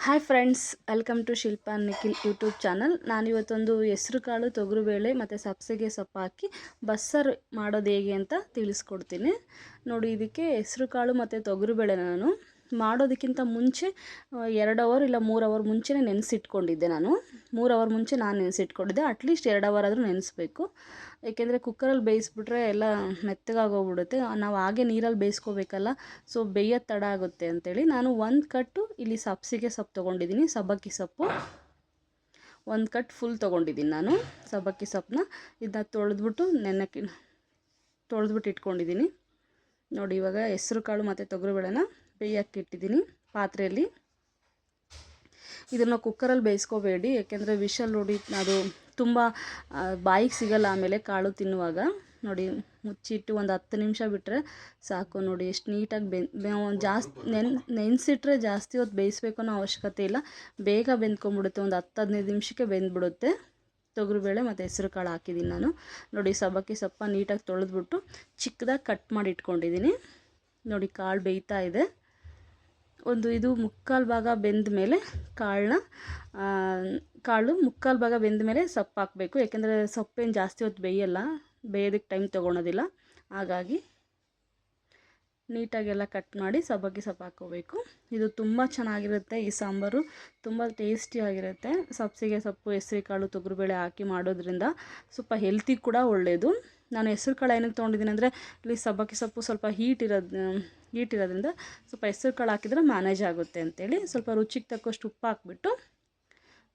Hi friends welcome to Shilpa Nikhil YouTube channel ನಾನಿವತ್ತೊಂದು ಹೆಸ್ರು ಕಾಳು ತೊಗರುಬೇಳೆ ಮತ್ತು ಸಬ್ಸಿಗೆ ಸೊಪ್ಪು ಹಾಕಿ ಬಸ್ಸಾರು ಮಾಡೋದು ಹೇಗೆ ಅಂತ ತಿಳಿಸ್ಕೊಡ್ತೀನಿ. ನೋಡಿ, ಇದಕ್ಕೆ ಹೆಸ್ರು ಕಾಳು ಮತ್ತು ತೊಗರುಬೇಳೆ ನಾನು. ಮಾಡೋದಕ್ಕಿಂತ ಮುಂಚೆ ಎರಡು ಅವರ್ ಇಲ್ಲ ಮೂರು ಅವರ್ ಮುಂಚೆನೇ ನೆನೆಸಿಟ್ಕೊಂಡಿದ್ದೆ ನಾನು. ಮೂರು ಅವರ್ ಮುಂಚೆ ನಾನು ನೆನೆಸಿಟ್ಕೊಂಡಿದ್ದೆ. ಅಟ್ಲೀಸ್ಟ್ ಎರಡು ಅವರ್ ಆದರೂ ನೆನೆಸ್ಬೇಕು. ಏಕೆಂದರೆ ಕುಕ್ಕರಲ್ಲಿ ಬೇಯಿಸ್ಬಿಟ್ರೆ ಎಲ್ಲ ಮೆತ್ತಗಾಗೋಗ್ಬಿಡುತ್ತೆ. ನಾವು ಹಾಗೆ ನೀರಲ್ಲಿ ಬೇಯಿಸ್ಕೋಬೇಕಲ್ಲ ಸೊ ಬೇಯೋದು ತಡ ಆಗುತ್ತೆ ಅಂಥೇಳಿ ನಾನು ಒಂದು ಕಟ್ಟು ಇಲ್ಲಿ ಸಬ್ಸಿಗೆ ಸೊಪ್ಪು ತೊಗೊಂಡಿದ್ದೀನಿ ಸಬ್ಬಕ್ಕಿ ಸೊಪ್ಪು. ಒಂದು ಕಟ್ ಫುಲ್ ತೊಗೊಂಡಿದ್ದೀನಿ ನಾನು ಸಬ್ಬಕ್ಕಿ ಸೊಪ್ಪನ್ನ. ಇದನ್ನ ತೊಳೆದ್ಬಿಟ್ಟು ನೆನಕ್ಕೆ ತೊಳೆದ್ಬಿಟ್ಟು ಇಟ್ಕೊಂಡಿದ್ದೀನಿ ನೋಡಿ ಇವಾಗ ಹೆಸ್ರು ಕಾಳು ಮತ್ತು ತೊಗರಿಬೇಳೆನ ಬೇಯಕ್ಕೆ ಇಟ್ಟಿದ್ದೀನಿ ಪಾತ್ರೆಯಲ್ಲಿ. ಇದನ್ನು ಕುಕ್ಕರಲ್ಲಿ ಬೇಯಿಸ್ಕೋಬೇಡಿ, ಯಾಕೆಂದರೆ ವಿಷಲ್ ನೋಡಿ ಅದು ತುಂಬ ಬಾಯಿಗೆ ಸಿಗಲ್ಲ ಆಮೇಲೆ ಕಾಳು ತಿನ್ನುವಾಗ. ನೋಡಿ, ಮುಚ್ಚಿಟ್ಟು ಒಂದು ಹತ್ತು ನಿಮಿಷ ಬಿಟ್ಟರೆ ಸಾಕು. ನೋಡಿ, ಎಷ್ಟು ನೀಟಾಗಿ ಬೆ, ಜಾಸ್ತಿ ನೆನ್, ನೆನೆಸಿಟ್ರೆ ಜಾಸ್ತಿ ಹೊತ್ತು ಬೇಯಿಸ್ಬೇಕು ಅನ್ನೋ ಅವಶ್ಯಕತೆ ಇಲ್ಲ. ಬೇಗ ಬೆಂದ್ಕೊಂಬಿಡುತ್ತೆ ಒಂದು ಹತ್ತು, ಹದಿನೈದು ನಿಮಿಷಕ್ಕೆ ಬೆಂದ್ಬಿಡುತ್ತೆ. ತೊಗರಿಬೇಳೆ ಮತ್ತು ಹೆಸರು ಕಾಳು ಹಾಕಿದ್ದೀನಿ ನಾನು. ನೋಡಿ, ಸಬ್ಬಕ್ಕಿ ಸಪ್ಪ ನೀಟಾಗಿ ತೊಳೆದ್ಬಿಟ್ಟು ಚಿಕ್ಕದಾಗಿ ಕಟ್ ಮಾಡಿ ಇಟ್ಕೊಂಡಿದ್ದೀನಿ. ನೋಡಿ, ಕಾಳು ಬೇಯ್ತಾ ಇದೆ. ಒಂದು ಇದು ಮುಕ್ಕಾಲು ಭಾಗ ಬೆಂದ ಮೇಲೆ ಕಾಳನ್ನ ಕಾಳು ಮುಕ್ಕಾಲು ಭಾಗ ಬೆಂದ ಮೇಲೆ ಸೊಪ್ಪು ಹಾಕಬೇಕು. ಯಾಕೆಂದರೆ ಸೊಪ್ಪೇನು ಜಾಸ್ತಿ ಹೊತ್ತು ಬೇಯಲ್ಲ ಬೇಯೋದಕ್ಕೆ ಟೈಮ್ ತೊಗೊಳೋದಿಲ್ಲ. ಹಾಗಾಗಿ ನೀಟಾಗೆಲ್ಲ ಕಟ್ ಮಾಡಿ ಸಬ್ಬಕ್ಕಿ ಸೊಪ್ಪು ಹಾಕ್ಕೋಬೇಕು. ಇದು ತುಂಬ ಚೆನ್ನಾಗಿರುತ್ತೆ ಈ ಸಾಂಬಾರು. ತುಂಬ ಟೇಸ್ಟಿಯಾಗಿರುತ್ತೆ ಸಬ್ಸಿಗೆ ಸೊಪ್ಪು ಹೆಸ್ರು ಕಾಳು ತೊಗರುಬೇಳೆ ಹಾಕಿ ಮಾಡೋದ್ರಿಂದ ಸ್ವಲ್ಪ ಹೆಲ್ತಿ ಕೂಡ ಒಳ್ಳೆಯದು ನಾನು ಹೆಸ್ರು ಕಾಳು ಏನಕ್ಕೆ ತೊಗೊಂಡಿದ್ದೀನಿ ಅಂದರೆ ಇಲ್ಲಿ ಸಬ್ಬಕ್ಕಿ ಸೊಪ್ಪು ಸ್ವಲ್ಪ ಹೀಟ್ ಇರೋದು ಹೀಟ್ ಇರೋದ್ರಿಂದ ಸ್ವಲ್ಪ ಹೆಸ್ರು ಕಾಳು ಹಾಕಿದ್ರೆ ಮ್ಯಾನೇಜ್ ಆಗುತ್ತೆ ಅಂತೇಳಿ ಸ್ವಲ್ಪ ರುಚಿಗೆ ತಕ್ಕಷ್ಟು ಉಪ್ಪು ಹಾಕ್ಬಿಟ್ಟು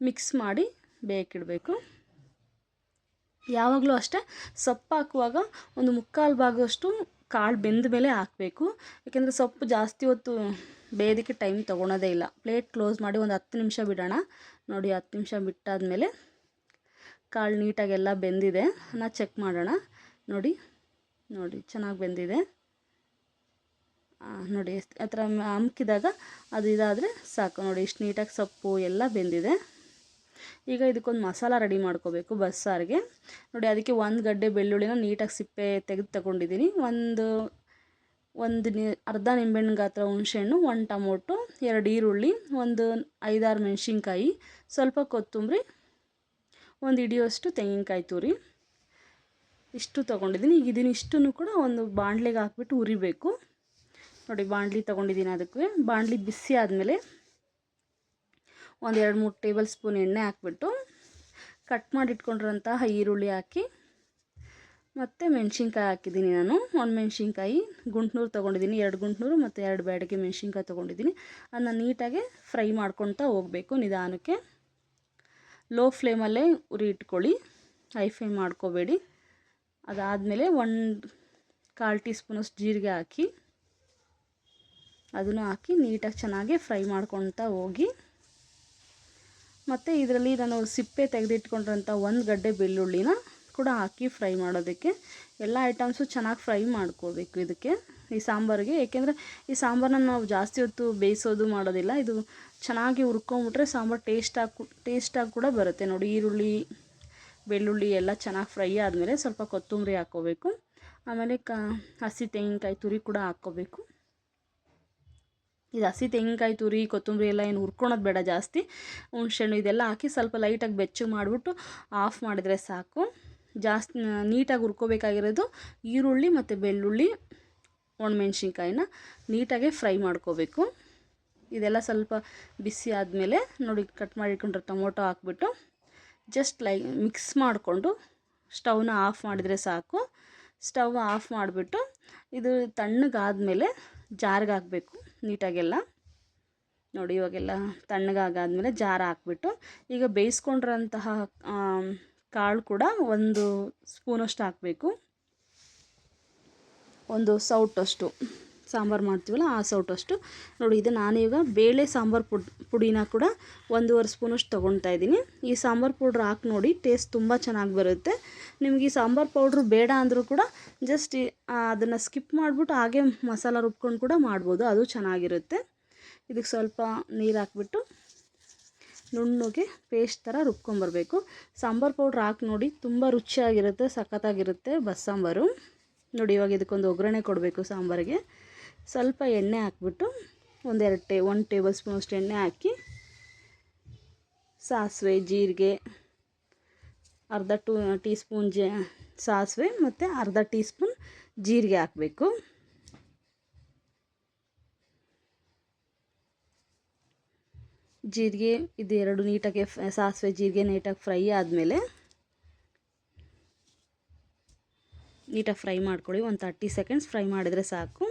ಮಿಕ್ಸ್ ಮಾಡಿ ಬೇಕಿಡಬೇಕು. ಯಾವಾಗಲೂ ಅಷ್ಟೇ ಸೊಪ್ಪು ಹಾಕುವಾಗ ಒಂದು ಮುಕ್ಕಾಲು ಭಾಗದಷ್ಟು ಕಾಳು ಬೆಂದ ಮೇಲೆ ಹಾಕಬೇಕು. ಯಾಕೆಂದರೆ ಸೊಪ್ಪು ಜಾಸ್ತಿ ಹೊತ್ತು ಬೇಯೋದಕ್ಕೆ ಟೈಮ್ ತೊಗೊಳೋದೇ ಇಲ್ಲ. ಪ್ಲೇಟ್ ಕ್ಲೋಸ್ ಮಾಡಿ ಒಂದು ಹತ್ತು ನಿಮಿಷ ಬಿಡೋಣ. ನೋಡಿ ಹತ್ತು ನಿಮಿಷ ಬಿಟ್ಟಾದಮೇಲೆ ಕಾಳು ನೀಟಾಗೆಲ್ಲ ಬೆಂದಿದೆ. ನಾ ಚೆಕ್ ಮಾಡೋಣ. ನೋಡಿ ನೋಡಿ, ಚೆನ್ನಾಗಿ ಬೆಂದಿದೆ. ನೋಡಿ ಆ ಥರ ಅಮ್ಕಿದಾಗ ಅದು ಇದಾದರೆ ಸಾಕು. ನೋಡಿ, ಇಷ್ಟು ನೀಟಾಗಿ ಸೊಪ್ಪು ಎಲ್ಲ ಬೆಂದಿದೆ. ಈಗ ಇದಕ್ಕೊಂದು ಮಸಾಲ ರೆಡಿ ಮಾಡ್ಕೋಬೇಕು ಬಸ್ಸಾರಿಗೆ. ನೋಡಿ, ಅದಕ್ಕೆ ಒಂದು ಗಡ್ಡೆ ಬೆಳ್ಳುಳ್ಳಿನ ನೀಟಾಗಿ ಸಿಪ್ಪೆ ತೆಗೆದು ತಗೊಂಡಿದ್ದೀನಿ ಒಂದು ಒಂದು ನಿ, ಅರ್ಧ ನಿಂಬೆಹಣ್ಣು ಗಾತ್ರ ಹುಣಸೆಹಣ್ಣು, ಒಂದು ಟೊಮೊಟೊ, ಎರಡು ಈರುಳ್ಳಿ, ಒಂದು ಐದಾರು ಮೆಣಸಿನ್ಕಾಯಿ, ಸ್ವಲ್ಪ ಕೊತ್ತಂಬರಿ, ಒಂದು ಹಿಡಿಯೋಷ್ಟು ತೆಂಗಿನಕಾಯಿ ತುರಿ. ಇಷ್ಟು ತೊಗೊಂಡಿದ್ದೀನಿ. ಈಗ ಇದನ್ನು ಇಷ್ಟನ್ನು ಕೂಡ ಒಂದು ಬಾಣಲೆಗೆ ಹಾಕ್ಬಿಟ್ಟು ಉರಿಬೇಕು. ನೋಡಿ, ಬಾಣಲಿ ತೊಗೊಂಡಿದ್ದೀನಿ ಅದಕ್ಕೆ. ಬಾಣಲಿ ಬಿಸಿ ಆದಮೇಲೆ ಒಂದು ಎರಡು ಮೂರು ಟೇಬಲ್ ಸ್ಪೂನ್ ಎಣ್ಣೆ ಹಾಕ್ಬಿಟ್ಟು ಕಟ್ ಮಾಡಿಟ್ಕೊಂಡಿರೋಂತಹ ಈರುಳ್ಳಿ ಹಾಕಿ, ಮತ್ತು ಮೆಣಸಿನ್ಕಾಯಿ ಹಾಕಿದ್ದೀನಿ ನಾನು. ಒಂದು ಮೆಣಸಿನ್ಕಾಯಿ, ಗುಂಟ್ನೂರು ತೊಗೊಂಡಿದ್ದೀನಿ. ಎರಡು ಗುಂಟ್ನೂರು ಮತ್ತು ಎರಡು ಬ್ಯಾಡಿಗೆ ಮೆಣಸಿನ್ಕಾಯಿ ತೊಗೊಂಡಿದ್ದೀನಿ. ಅದನ್ನ ನೀಟಾಗಿ ಫ್ರೈ ಮಾಡ್ಕೊತಾ ಹೋಗಬೇಕು ನಿಧಾನಕ್ಕೆ. ಲೋ ಫ್ಲೇಮಲ್ಲೇ ಉರಿ ಇಟ್ಕೊಳ್ಳಿ. ಹೈ ಫ್ಲೇಮ್ ಮಾಡ್ಕೋಬೇಡಿ. ಅದಾದಮೇಲೆ ಒಂದು ಕಾಲು ಟೀ ಸ್ಪೂನಷ್ಟು ಜೀರಿಗೆ ಹಾಕಿ ಅದನ್ನು ಹಾಕಿ ನೀಟಾಗಿ ಚೆನ್ನಾಗಿ ಫ್ರೈ ಮಾಡ್ಕೊತಾ ಹೋಗಿ ಮತ್ತು ಇದರಲ್ಲಿ ನಾನು ಸಿಪ್ಪೆ ತೆಗೆದಿಟ್ಕೊಂಡಿರೋಂಥ ಒಂದು ಗಡ್ಡೆ ಬೆಳ್ಳುಳ್ಳಿನ ಕೂಡ ಹಾಕಿ ಫ್ರೈ ಮಾಡೋದಕ್ಕೆ. ಎಲ್ಲ ಐಟಮ್ಸು ಚೆನ್ನಾಗಿ ಫ್ರೈ ಮಾಡ್ಕೋಬೇಕು ಇದಕ್ಕೆ, ಈ ಸಾಂಬಾರಿಗೆ. ಏಕೆಂದರೆ ಈ ಸಾಂಬಾರನ್ನ ನಾವು ಜಾಸ್ತಿ ಹೊತ್ತು ಬೇಯಿಸೋದು ಮಾಡೋದಿಲ್ಲ. ಇದು ಚೆನ್ನಾಗಿ ಹುರ್ಕೊಂಬಿಟ್ರೆ ಸಾಂಬಾರು ಟೇಸ್ಟಾಗಿ ಟೇಸ್ಟಾಗಿ ಕೂಡ ಬರುತ್ತೆ. ನೋಡಿ ಈರುಳ್ಳಿ ಬೆಳ್ಳುಳ್ಳಿ ಎಲ್ಲ ಚೆನ್ನಾಗಿ ಫ್ರೈ ಆದಮೇಲೆ ಸ್ವಲ್ಪ ಕೊತ್ತಂಬರಿ ಹಾಕ್ಕೋಬೇಕು ಆಮೇಲೆ ಕ, ಹಸಿ ತೆಂಗಿನಕಾಯಿ ತುರಿ ಕೂಡ ಹಾಕ್ಕೋಬೇಕು ಇದು ಹಸಿ ತೆಂಗಿನಕಾಯಿ ತುರಿ, ಕೊತ್ತಂಬರಿ ಎಲ್ಲ ಏನು ಹುರ್ಕೊಳೋದು ಬೇಡ ಜಾಸ್ತಿ. ಹುಣ್ಸೆಹಣ್ಣು ಇದೆಲ್ಲ ಹಾಕಿ ಸ್ವಲ್ಪ ಲೈಟಾಗಿ ಬೆಚ್ಚು ಮಾಡಿಬಿಟ್ಟು ಆಫ್ ಮಾಡಿದರೆ ಸಾಕು. ಜಾಸ್ತಿ, ನೀಟಾಗಿ ಹುರ್ಕೋಬೇಕಾಗಿರೋದು ಈರುಳ್ಳಿ ಮತ್ತು ಬೆಳ್ಳುಳ್ಳಿ, ಒಣಮೆಣ್ಸಿನ್ಕಾಯಿನ ನೀಟಾಗೆ ಫ್ರೈ ಮಾಡ್ಕೋಬೇಕು. ಇದೆಲ್ಲ ಸ್ವಲ್ಪ ಬಿಸಿ ಆದಮೇಲೆ ನೋಡಿ, ಕಟ್ ಮಾಡಿಟ್ಕೊಂಡ್ರೆ ಟೊಮೊಟೊ ಹಾಕ್ಬಿಟ್ಟು ಜಸ್ಟ್ ಲೈ ಮಿಕ್ಸ್ ಮಾಡಿಕೊಂಡು ಸ್ಟವ್ನ ಆಫ್ ಮಾಡಿದರೆ ಸಾಕು. ಸ್ಟವ್ ಆಫ್ ಮಾಡಿಬಿಟ್ಟು ಇದು ತಣ್ಣಗಾದಮೇಲೆ ಜಾರ್ಗೆ ಹಾಕಬೇಕು ನೀಟಾಗೆಲ್ಲ. ನೋಡಿ ಇವಾಗೆಲ್ಲ ತಣ್ಣಗಾಗಾದಮೇಲೆ ಜಾರ ಹಾಕ್ಬಿಟ್ಟು ಈಗ ಬೇಯಿಸ್ಕೊಂಡಿರೋಂತಹ ಕಾಳು ಕೂಡ ಒಂದು ಸ್ಪೂನಷ್ಟು ಹಾಕಬೇಕು. ಒಂದು ಸೌಟಷ್ಟು. ಸಾಂಬಾರು ಮಾಡ್ತೀವಲ್ಲ ಆ ಸೌಟಷ್ಟು. ನೋಡಿ, ಇದು ನಾನೀಗ ಬೇಳೆ ಸಾಂಬಾರು ಪುಡ್, ಪುಡಿನ ಕೂಡ ಒಂದೂವರೆ ಸ್ಪೂನಷ್ಟು ತೊಗೊಳ್ತಾ ಇದ್ದೀನಿ. ಈ ಸಾಂಬಾರು ಪೌಡ್ರ್ ಹಾಕಿ ನೋಡಿ, ಟೇಸ್ಟ್ ತುಂಬ ಚೆನ್ನಾಗಿ ಬರುತ್ತೆ. ನಿಮಗೆ ಈ ಸಾಂಬಾರು ಪೌಡ್ರು ಬೇಡ ಅಂದರೂ ಕೂಡ ಜಸ್ಟ್ ಅದನ್ನು ಸ್ಕಿಪ್ ಮಾಡಿಬಿಟ್ಟು ಹಾಗೆ ಮಸಾಲ ರುಬ್ಕೊಂಡು ಕೂಡ ಮಾಡ್ಬೋದು. ಅದು ಚೆನ್ನಾಗಿರುತ್ತೆ. ಇದಕ್ಕೆ ಸ್ವಲ್ಪ ನೀರು ಹಾಕ್ಬಿಟ್ಟು ನುಣ್ಣಗೆ ಪೇಸ್ಟ್ ಥರ ರುಬ್ಕೊಂಬರ್ಬೇಕು ಸಾಂಬಾರು ಪೌಡ್ರ್ ಹಾಕಿ ನೋಡಿ, ತುಂಬ ರುಚಿಯಾಗಿರುತ್ತೆ, ಸಖತ್ತಾಗಿರುತ್ತೆ ಬಸ್ಸಾಂಬಾರು ನೋಡಿ, ಇವಾಗ ಇದಕ್ಕೊಂದು ಒಗ್ಗರಣೆ ಕೊಡಬೇಕು ಸಾಂಬಾರಿಗೆ. ಸ್ವಲ್ಪ ಎಣ್ಣೆ ಹಾಕ್ಬಿಟ್ಟು ಒಂದೆರಡು ಟೇ, ಒಂದು ಟೇಬಲ್ ಸ್ಪೂನಷ್ಟು ಎಣ್ಣೆ ಹಾಕಿ, ಸಾಸಿವೆ, ಜೀರಿಗೆ, ಅರ್ಧ ಟೂ, ಟೀ ಸ್ಪೂನ್ ಜ, ಸಾಸಿವೆ ಮತ್ತು ಅರ್ಧ ಟೀ ಸ್ಪೂನ್ ಜೀರಿಗೆ ಹಾಕಬೇಕು. ಜೀರಿಗೆ, ಇದು ಎರಡು ನೀಟಾಗಿ ಸಾಸಿವೆ, ಜೀರಿಗೆ ನೀಟಾಗಿ ಫ್ರೈ ಆದಮೇಲೆ ನೀಟಾಗಿ ಫ್ರೈ ಮಾಡ್ಕೊಳ್ಳಿ. ಒಂದು ತರ್ಟಿ ಸೆಕೆಂಡ್ಸ್ ಫ್ರೈ ಮಾಡಿದರೆ ಸಾಕು.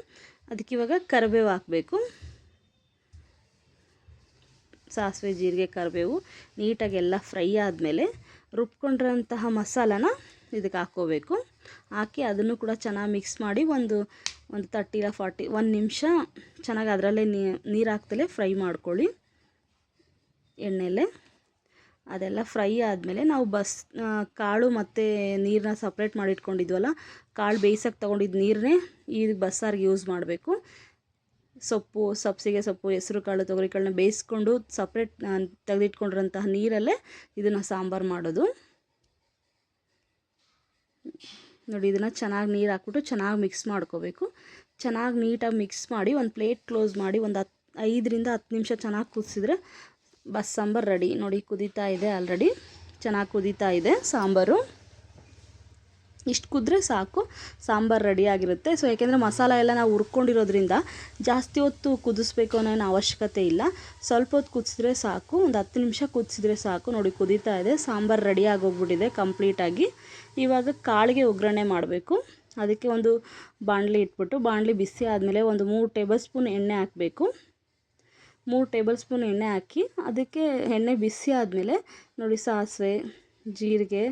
ಅದಕ್ಕೆ ಇವಾಗ ಕರಿಬೇವು ಹಾಕಬೇಕು. ಸಾಸಿವೆ, ಜೀರಿಗೆ, ಕರಿಬೇವು ನೀಟಾಗಿ ಎಲ್ಲ ಫ್ರೈ ಆದಮೇಲೆ ರುಬ್ಕೊಂಡಿರೋಂತಹ ಮಸಾಲನ ಇದಕ್ಕೆ ಹಾಕ್ಕೋಬೇಕು. ಹಾಕಿ ಅದನ್ನು ಕೂಡ ಚೆನ್ನಾಗಿ ಮಿಕ್ಸ್ ಮಾಡಿ ಒಂದು ಒಂದು ತರ್ಟಿಲ ಫಾರ್ಟಿ ಒಂದು ನಿಮಿಷ ಚೆನ್ನಾಗಿ ಅದರಲ್ಲೇ ನೀರು ಹಾಕ್ತಲೇ ಫ್ರೈ ಮಾಡ್ಕೊಳ್ಳಿ. ಎಣ್ಣೆಲೆ. ಅದೆಲ್ಲ ಫ್ರೈ ಆದಮೇಲೆ ನಾವು ಬಸ್ ಕಾಳು ಮತ್ತು ನೀರನ್ನ ಸಪ್ರೇಟ್ ಮಾಡಿ ಇಟ್ಕೊಂಡಿದ್ವಲ್ಲ ಕಾಳು ಬೇಯಿಸೋಕೆ ತೊಗೊಂಡಿದ್ದ ನೀರನ್ನೇ ಈ ಬಸ್ಸಾರಿಗೆ ಯೂಸ್ ಮಾಡಬೇಕು. ಸೊಪ್ಪು, ಸಬ್ಸಿಗೆ ಸೊಪ್ಪು, ಹೆಸರು ಕಾಳು, ತೊಗರಿ ಕಾಳನ್ನ ಬೇಯಿಸ್ಕೊಂಡು ಸಪ್ರೇಟ್ ತೆಗೆದಿಟ್ಕೊಂಡಿರೋಂತಹ ನೀರಲ್ಲೇ ಇದನ್ನು ಸಾಂಬಾರು ಮಾಡೋದು. ನೋಡಿ, ಇದನ್ನು ಚೆನ್ನಾಗಿ ನೀರು ಹಾಕ್ಬಿಟ್ಟು ಚೆನ್ನಾಗಿ ಮಿಕ್ಸ್ ಮಾಡ್ಕೋಬೇಕು. ಚೆನ್ನಾಗಿ ನೀಟಾಗಿ ಮಿಕ್ಸ್ ಮಾಡಿ ಒಂದು ಪ್ಲೇಟ್ ಕ್ಲೋಸ್ ಮಾಡಿ ಒಂದು ಹತ್ತು ಐದರಿಂದ ಹತ್ತು ನಿಮಿಷ ಚೆನ್ನಾಗಿ ಕುದಿಸಿದ್ರೆ ಬಸ್ ಸಾಂಬಾರು ರೆಡಿ. ನೋಡಿ, ಕುದೀತಾ ಇದೆ ಆಲ್ರೆಡಿ ಚೆನ್ನಾಗಿ ಕುದೀತಾ ಇದೆ ಸಾಂಬಾರು. ಇಷ್ಟು ಕುದ್ರೆ ಸಾಕು, ಸಾಂಬಾರು ರೆಡಿಯಾಗಿರುತ್ತೆ ಸೊ ಯಾಕೆಂದರೆ ಮಸಾಲ ಎಲ್ಲ ನಾವು ಹುರ್ಕೊಂಡಿರೋದ್ರಿಂದ ಜಾಸ್ತಿ ಹೊತ್ತು ಕುದಿಸ್ಬೇಕು ಅನ್ನೋ ಅವಶ್ಯಕತೆ ಇಲ್ಲ. ಸ್ವಲ್ಪ ಹೊತ್ತು ಕುದಿಸಿದ್ರೆ ಸಾಕು, ಒಂದು ಹತ್ತು ನಿಮಿಷ ಕುದಿಸಿದ್ರೆ ಸಾಕು. ನೋಡಿ, ಕುದೀತಾ ಇದೆ. ಸಾಂಬಾರು ರೆಡಿ ಆಗೋಗ್ಬಿಟ್ಟಿದೆ ಕಂಪ್ಲೀಟಾಗಿ ಇವಾಗ ಕಾಳಿಗೆ ಒಗ್ಗರಣೆ ಮಾಡಬೇಕು. ಅದಕ್ಕೆ ಒಂದು ಬಾಣಲಿ ಇಟ್ಬಿಟ್ಟು, ಬಾಣಲಿ ಬಿಸಿ ಆದಮೇಲೆ ಒಂದು ಮೂರು ಟೇಬಲ್ ಸ್ಪೂನ್ ಎಣ್ಣೆ ಹಾಕಬೇಕು. ಮೂರು ಟೇಬಲ್ ಸ್ಪೂನ್ ಎಣ್ಣೆ ಹಾಕಿ ಅದಕ್ಕೆ ಎಣ್ಣೆ ಬಿಸಿ ಆದಮೇಲೆ ನೋಡಿ ಸಾಸಿವೆ, ಜೀರಿಗೆ,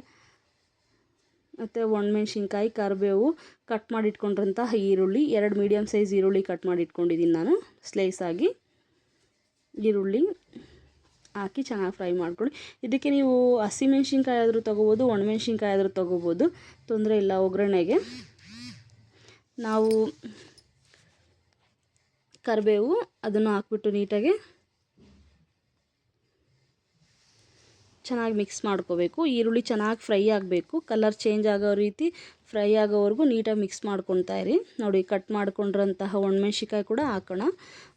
ಮತ್ತು ಒಣಮೆಣ್ಸಿನ್ಕಾಯಿ, ಕರಿಬೇವು ಕಟ್ ಮಾಡಿ ಇಟ್ಕೊಂಡಿರೋಂಥ ಈರುಳ್ಳಿ, ಎರಡು ಮೀಡಿಯಮ್ ಸೈಜ್ ಈರುಳ್ಳಿ ಕಟ್ ಮಾಡಿ ಇಟ್ಕೊಂಡಿದ್ದೀನಿ ನಾನು. ಸ್ಲೈಸ್ ಆಗಿ ಈರುಳ್ಳಿ ಹಾಕಿ ಚೆನ್ನಾಗಿ ಫ್ರೈ ಮಾಡ್ಕೊಳ್ಳಿ. ಇದಕ್ಕೆ ನೀವು ಹಸಿಮೆಣ್ಸಿನ್ಕಾಯಿ ಆದರೂ ತೊಗೋಬೋದು, ಒಣಮೆಣ್ಸಿನ್ಕಾಯಿ ಆದರೂ ತೊಗೋಬೋದು. ತೊಂದರೆ ಇಲ್ಲ ಒಗ್ಗರಣೆಗೆ. ನಾವು ಕರಿಬೇವು ಅದನ್ನು ಹಾಕ್ಬಿಟ್ಟು ನೀಟಾಗಿ ಚೆನ್ನಾಗಿ ಮಿಕ್ಸ್ ಮಾಡ್ಕೋಬೇಕು. ಈರುಳ್ಳಿ ಚೆನ್ನಾಗಿ ಫ್ರೈ ಆಗಬೇಕು. ಕಲರ್ ಚೇಂಜ್ ಆಗೋ ರೀತಿ ಫ್ರೈ ಆಗೋವರೆಗೂ ನೀಟಾಗಿ ಮಿಕ್ಸ್ ಮಾಡ್ಕೊತಾ ಇರಿ. ನೋಡಿ ಕಟ್ ಮಾಡ್ಕೊಂಡಿರೋಂತಹ ಒಣಮೆಣ್ಸಿಕಾಯಿ ಕೂಡ ಹಾಕೋಣ.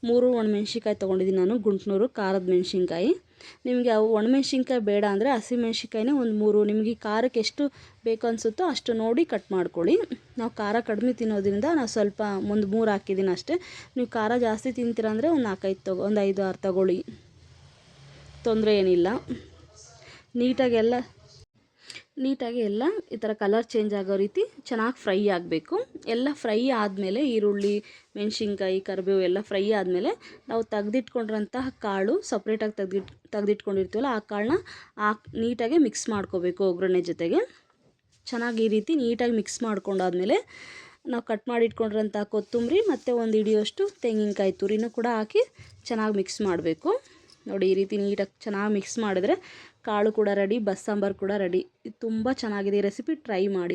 ಮೂರು ಒಣಮೆಣ್ಸಿಕಾಯಿ ತೊಗೊಂಡಿದ್ದೀನಿ ನಾನು, ಗುಂಟ್ನೂರು, ಖಾರದ ಮೆಣಸಿನ್ಕಾಯಿ. ನಿಮಗೆ ಅವು ಒಣಮೆಣ್ಸಿನ್ಕಾಯಿ ಬೇಡ ಅಂದರೆ ಹಸಿಮೆಣ್ಸಿನ್ಕಾಯಿನೇ ಒಂದು ಮೂರು. ನಿಮಗೆ ಖಾರಕ್ಕೆ ಎಷ್ಟು ಬೇಕು ಅನಿಸುತ್ತೋ ಅಷ್ಟು ನೋಡಿ ಕಟ್ ಮಾಡ್ಕೊಳ್ಳಿ. ನಾವು ಖಾರ ಕಡಿಮೆ ತಿನ್ನೋದ್ರಿಂದ ನಾನು ಸ್ವಲ್ಪ ಒಂದು ಮೂರು ಹಾಕಿದ್ದೀನಿ ಅಷ್ಟೇ. ನೀವು ಖಾರ ಜಾಸ್ತಿ ತಿಂತೀರ ಅಂದರೆ ಒಂದು ನಾಲ್ಕೈದು ತಗೋ, ಒಂದು ಐದು ಆರು ತಗೊಳ್ಳಿ. ತೊಂದರೆ ಏನಿಲ್ಲ. ನೀಟಾಗಿ ಎಲ್ಲ ನೀಟಾಗಿ ಎಲ್ಲ ಈ ಥರ ಕಲರ್ ಚೇಂಜ್ ಆಗೋ ರೀತಿ ಚೆನ್ನಾಗಿ ಫ್ರೈ ಆಗಬೇಕು. ಎಲ್ಲ ಫ್ರೈ ಆದಮೇಲೆ ಈರುಳ್ಳಿ, ಮೆಣಸಿನ್ಕಾಯಿ, ಕರಿಬೇವು ಎಲ್ಲ ಫ್ರೈ ಆದಮೇಲೆ ನಾವು ತೆಗ್ದಿಟ್ಕೊಂಡಿರೋಂತಹ ಕಾಳು ಸಪ್ರೇಟಾಗಿ ತೆಗ್ದಿಟ್, ತೆಗೆದಿಟ್ಕೊಂಡಿರ್ತೀವಲ್ಲ ಆ ಕಾಳನ್ನ ಹಾಕಿ ನೀಟಾಗಿ ಮಿಕ್ಸ್ ಮಾಡ್ಕೋಬೇಕು ಒಗ್ಗರಣೆ ಜೊತೆಗೆ. ಚೆನ್ನಾಗಿ ಈ ರೀತಿ ನೀಟಾಗಿ ಮಿಕ್ಸ್ ಮಾಡ್ಕೊಂಡಾದ್ಮೇಲೆ ನಾವು ಕಟ್ ಮಾಡಿಟ್ಕೊಂಡಿರೋಂಥ ಕೊತ್ತಂಬರಿ ಮತ್ತು ಒಂದು ಹಿಡಿಯೋಷ್ಟು ತೆಂಗಿನಕಾಯಿ ತುರಿನೂ ಕೂಡ ಹಾಕಿ ಚೆನ್ನಾಗಿ ಮಿಕ್ಸ್ ಮಾಡಬೇಕು. ನೋಡಿ ಈ ರೀತಿ ನೀಟಾಗಿ ಚೆನ್ನಾಗಿ ಮಿಕ್ಸ್ ಮಾಡಿದ್ರೆ ಕಾಳು ಕೂಡ ರೆಡಿ ಬಸ್ಸಾಂಬಾರು ಕೂಡ ರೆಡಿ ತುಂಬ ಚೆನ್ನಾಗಿದೆ ಈ ರೆಸಿಪಿ ಟ್ರೈ ಮಾಡಿ.